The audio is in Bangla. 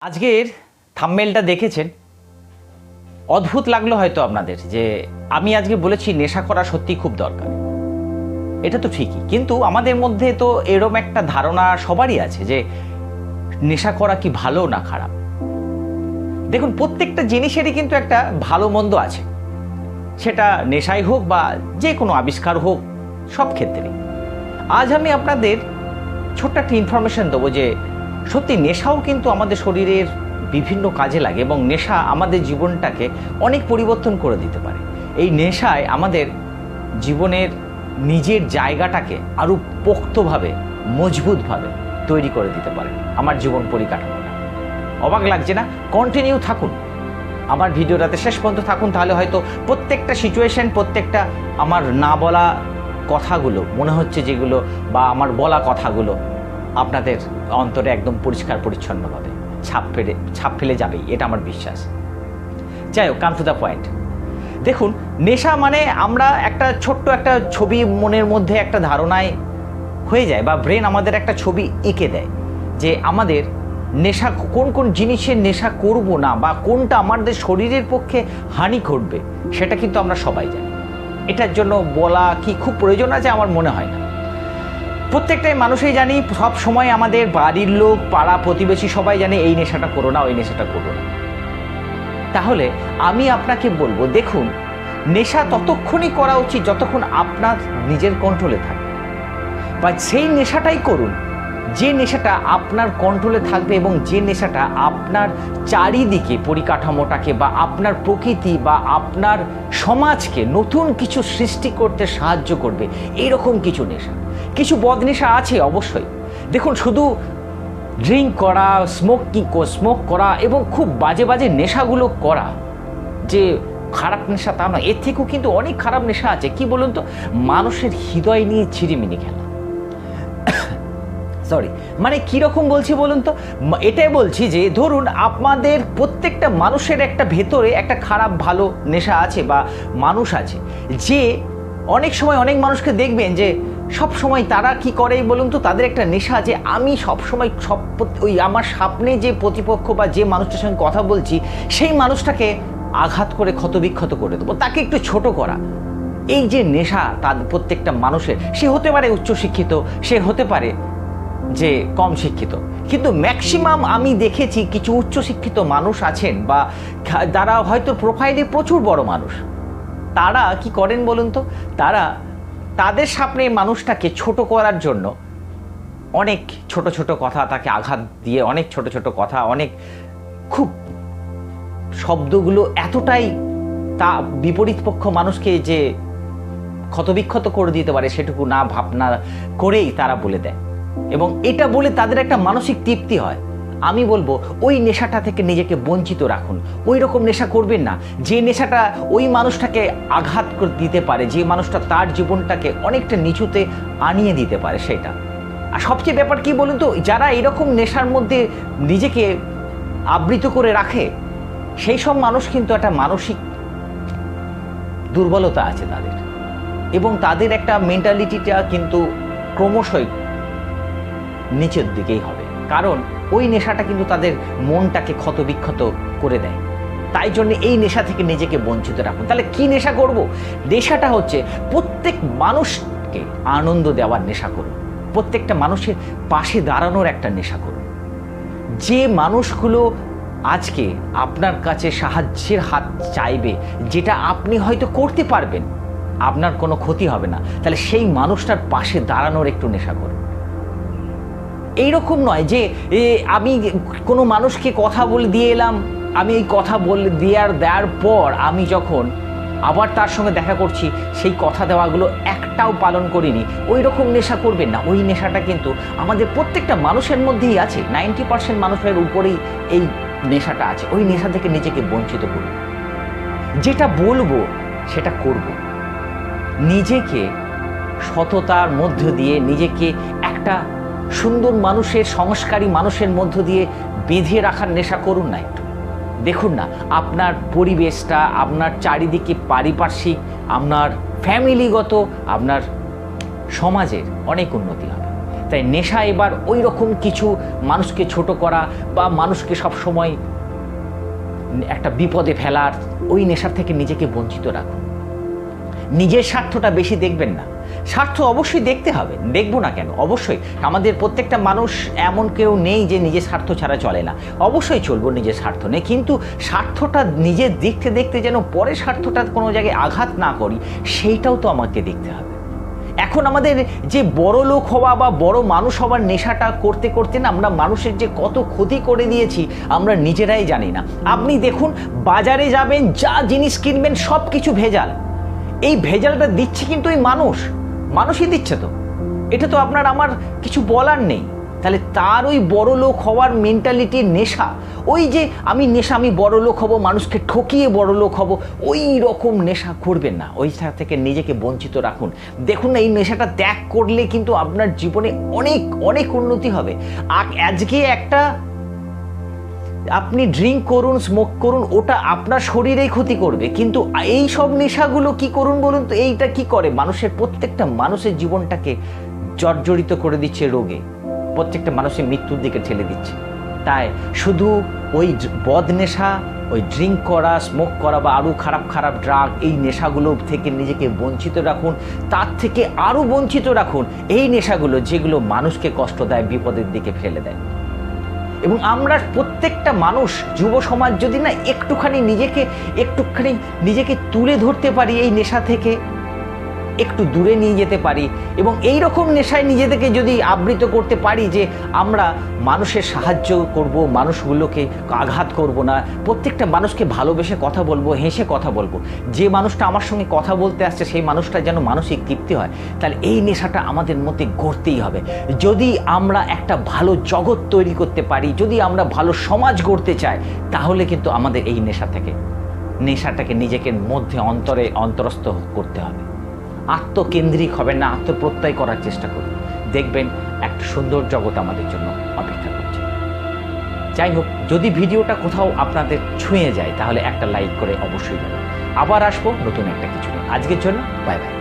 আজকের থাম্মেলটা দেখেছেন? অদ্ভুত লাগল হয়তো আপনাদের যে আমি আজকে বলেছি নেশা করা সত্যি খুব দরকার। এটা তো ঠিকই। কিন্তু আমাদের মধ্যে তো এরম একটা ধারণা সবারই আছে যে নেশা করা কি ভালো না খারাপ? দেখুন, প্রত্যেকটা জিনিসেরই কিন্তু একটা ভালো মন্দ আছে। সেটা নেশাই হোক বা যে কোনো আবিষ্কার হোক, সব ক্ষেত্রেই। আজ আমি আপনাদের ছোট্ট একটা ইনফরমেশন দেবো যে সত্যি নেশাও কিন্তু আমাদের শরীরের বিভিন্ন কাজে লাগে এবং নেশা আমাদের জীবনটাকে অনেক পরিবর্তন করে দিতে পারে। এই নেশায় আমাদের জীবনের নিজের জায়গাটাকে আরও পোক্তভাবে, মজবুতভাবে তৈরি করে দিতে পারে আমার জীবন পরিকাঠামোটা। অবাক লাগছে না? কন্টিনিউ থাকুন। আমার ভিডিওটাতে শেষ পর্যন্ত থাকুন, তাহলে হয়তো প্রত্যেকটা সিচুয়েশন প্রত্যেকটা আমার না বলা কথাগুলো, মনে হচ্ছে যেগুলো বা আমার বলা কথাগুলো আপনাদের অন্তরে একদম পরিষ্কার পরিচ্ছন্নভাবে ছাপ ফেলে ছাপ ফেলে যাবেই, এটা আমার বিশ্বাস। যাই হোক কাম টু দ্য পয়েন্ট দেখুন, নেশা মানে আমরা একটা ছোট্ট একটা ছবি মনের মধ্যে একটা ধারণায় হয়ে যায় বা ব্রেন আমাদের একটা ছবি এঁকে দেয় যে আমাদের নেশা, কোন কোন জিনিসের নেশা করব না বা কোনটা আমাদের শরীরের পক্ষে হানি ঘটবে, সেটা কিন্তু আমরা সবাই জানি। এটার জন্য বলা কি খুব প্রয়োজন আছে, আমার মনে হয় না। প্রত্যেকটাই মানুষই জানি, সব সময় আমাদের বাড়ির লোক, পাড়া প্রতিবেশী সবাই জানে এই নেশাটা করো না, ওই নেশাটা করো না। তাহলে আমি আপনাকে বলব, দেখুন, নেশা ততক্ষণই করা উচিত যতক্ষণ আপনার নিজের কন্ট্রোলে থাকে বা সেই নেশাটাই করুন, যে নেশাটা আপনার কন্ট্রোলে থাকবে এবং যে নেশাটা আপনার চারিদিকে পরিকাঠামোটাকে বা আপনার প্রকৃতি বা আপনার সমাজকে নতুন কিছু সৃষ্টি করতে সাহায্য করবে এইরকম কিছু নেশা। কিছু বদনেশা আছে অবশ্যই। দেখুন, শুধু ড্রিঙ্ক করা স্মোক কি স্মোক করা এবং খুব বাজে বাজে নেশাগুলো করা, যে খারাপ নেশা তা নয়। এর থেকেও কিন্তু অনেক খারাপ নেশা আছে। কি বলুন তো? মানুষের হৃদয় নিয়ে ছিরিমিনি খেলা। সরি মানে কীরকম বলছি বলুন তো? এটাই বলছি যে ধরুন আপনাদের প্রত্যেকটা মানুষের একটা ভেতরে একটা খারাপ, ভালো নেশা আছে বা মানুষ আছে, যে অনেক সময় অনেক মানুষকে দেখবেন যে সব সময় তারা কি করে বলুন তো? তাদের একটা নেশা যে আমি সব সময় সব ওই আমার সামনে যে প্রতিপক্ষ বা যে মানুষটার সঙ্গে কথা বলছি, সেই মানুষটাকে আঘাত করে ক্ষতবিক্ষত করে দেবো। তাকে একটু ছোট করা। এই যে নেশা তার প্রত্যেকটা মানুষের, সে হতে পারে উচ্চশিক্ষিত, সে হতে পারে যে কম শিক্ষিত। কিন্তু ম্যাক্সিমাম আমি দেখেছি কিছু উচ্চশিক্ষিত মানুষ আছেন বা যারা হয়তো প্রোফাইলে প্রচুর বড় মানুষ। তারা কি করেন বলুন তো? তারা তাদের সামনে মানুষটাকে ছোট করার জন্য অনেক ছোট ছোট কথা তাকে আঘাত দিয়ে, অনেক ছোট ছোট কথা, অনেক খুব শব্দগুলো এতটাই তা বিপরীত পক্ষ মানুষকে যে ক্ষতবিক্ষত করে দিতে পারে সেটুকু না ভাবনা করেই তারা বলে দেয়। এবং এটা বলে তাদের একটা মানসিক তৃপ্তি হয়। আমি বলব, ওই নেশাটা থেকে নিজেকে বঞ্চিত রাখুন। ওই রকম নেশা করবেন না। যে নেশাটা ওই মানুষটাকে আঘাত দিতে পারে, যে মানুষটা তার জীবনটাকে অনেকটা নিচুতে আনিয়ে দিতে পারে, সেটা। আর সবচেয়ে ব্যাপার কি বলুন তো, যারা এরকম নেশার মধ্যে নিজেকে আবৃত করে রাখে, সেই সব মানুষ কিন্তু একটা মানসিক দুর্বলতা আছে তাদের। এবং তাদের একটা মেন্টালিটিটা কিন্তু ক্রমশই নিচের দিকেই হবে। কারণ ওই নেশাটা কিন্তু তাদের মনটাকে ক্ষতবিক্ষত করে দেয়। তাই জন্য এই নেশা থেকে নিজেকে বঞ্চিত রাখুন। তাহলে কি নেশা করব? নেশাটা হচ্ছে প্রত্যেক মানুষকে আনন্দ দেওয়ার নেশা করুন। প্রত্যেকটা মানুষের পাশে দাঁড়ানোর একটা নেশা করুন। যে মানুষগুলো আজকে আপনার কাছে সাহায্যের হাত চাইবে, যেটা আপনি হয়তো করতে পারবেন, আপনার কোনো ক্ষতি হবে না। তাহলে সেই মানুষটার পাশে দাঁড়ানোর একটু নেশা করুন। এইরকম নয় যে আমি কোনো মানুষকে কথা বলে দিয়ে এলাম, আমি এই কথা বলে দেওয়ার দেওয়ার পর আমি যখন আবার তার সঙ্গে দেখা করছি, সেই কথা দেওয়াগুলো একটাও পালন করিনি। ওই রকম নেশা করবেন না। ওই নেশাটা কিন্তু আমাদের প্রত্যেকটা মানুষের মধ্যেই আছে। নাইনটি পার্সেন্ট মানুষের উপরেই এই নেশাটা আছে। ওই নেশা থেকে নিজেকে বঞ্চিত করুন। যেটা বলব, সেটা করব। নিজেকে সততার মধ্য দিয়ে নিজেকে একটা সুন্দর মানুষের সংস্কারী মানুষের মধ্য দিয়ে বেঁধে রাখার নেশা করুন না একটু। দেখুন না, আপনার পরিবেশটা, আপনার চারিদিকে পারিপার্শ্বিক, আপনার ফ্যামিলিগত, আপনার সমাজের অনেক উন্নতি হবে। তাই নেশা এবার ওই রকম কিছু মানুষকে ছোট করা বা মানুষকে সব সময় একটা বিপদে ফেলার ওই নেশার থেকে নিজেকে বঞ্চিত রাখুন। নিজের স্বার্থটা বেশি দেখবেন না। স্বার্থ অবশ্যই দেখতে হবে। দেখব না কেন? অবশ্যই আমাদের প্রত্যেকটা মানুষ এমন কেউ নেই যে নিজের স্বার্থ ছাড়া চলে না। অবশ্যই চলবো নিজের স্বার্থ নেই কিন্তু স্বার্থটা নিজের দেখতে দেখতে যেন পরে স্বার্থটা কোনো জায়গায় আঘাত না করি, সেইটাও তো আমাকে দেখতে হবে। এখন আমাদের যে বড় লোক হওয়া বা বড় মানুষ হওয়ার নেশাটা করতে করতে না আমরা মানুষের যে কত ক্ষতি করে দিয়েছি, আমরা নিজেরাই জানি না। আপনি দেখুন, বাজারে যাবেন, যা জিনিস কিনবেন সব কিছু ভেজাল। এই ভেজালটা দিচ্ছে কিন্তু এই মানুষ। মানুষই দিচ্ছে তো। এটা তো আপনার আমার কিছু বলার নেই। তাহলে তার ওই বড় লোক হওয়ার মেন্টালিটির নেশা, ওই যে আমি নেশা, আমি বড় লোক হব, মানুষকে ঠকিয়ে বড় লোক হব, ওই রকম নেশা করবেন না। ওই থেকে নিজেকে বঞ্চিত রাখুন। দেখুন না, এই নেশাটা ত্যাগ করলে কিন্তু আপনার জীবনে অনেক অনেক উন্নতি হবে। আজকে একটা আপনি ড্রিঙ্ক করুন স্মোক করুন, ওটা আপনার শরীরেই ক্ষতি করবে। কিন্তু এই সব নেশাগুলো কি করুন বলুন তো? এইটা কি করে? মানুষের, প্রত্যেকটা মানুষের জীবনটাকে জর্জরিত করে দিচ্ছে রোগে। প্রত্যেকটা মানুষের মৃত্যুর দিকে ঠেলে দিচ্ছে। তাই শুধু ওই বদ নেশা, ওই ড্রিঙ্ক করা স্মোক করা বা আরও খারাপ খারাপ ড্রাগ এই নেশাগুলো থেকে নিজেকে বঞ্চিত রাখুন, তার থেকে আরও বঞ্চিত রাখুন, এই নেশাগুলো যেগুলো মানুষকে কষ্ট দেয়, বিপদের দিকে ফেলে দেয়। এবং আমরা প্রত্যেকটা মানুষ, যুব সমাজ যদি না একটুখানি নিজেকে একটুখানি নিজেকে তুলে ধরতে পারি এই নেশা থেকে একটু দূরে নিয়ে যেতে পারি এবং এই রকম নেশায় নিজেদেরকে যদি আবৃত করতে পারি যে আমরা মানুষের সাহায্য করব, মানুষগুলোকে আঘাত করব না, প্রত্যেকটা মানুষকে ভালোবেসে কথা বলব, হেসে কথা বলব। যে মানুষটা আমার সঙ্গে কথা বলতে আসছে, সেই মানুষটা যেন মানসিক তৃপ্তি হয়। তাহলে এই নেশাটা আমাদের মধ্যে গড়তেই হবে। যদি আমরা একটা ভালো জগৎ তৈরি করতে পারি, যদি আমরা ভালো সমাজ গড়তে চাই, তাহলে কিন্তু আমাদের এই নেশা থেকে, নেশাটাকে নিজেকে মধ্যে অন্তরে অন্তরস্থ করতে হবে। আত্মকেন্দ্রিক হবেন না, আত্মপ্রত্যয় করার চেষ্টা করুন। দেখবেন একটা সুন্দর জগৎ আমাদের জন্য অপেক্ষা করছে। যাই হোক, যদি ভিডিওটা কোথাও আপনাদের ছুঁয়ে যায়, তাহলে একটা লাইক করে অবশ্যই দেবেন। আবার আসব নতুন একটা কিছু। আজকের জন্য, বাই বাই।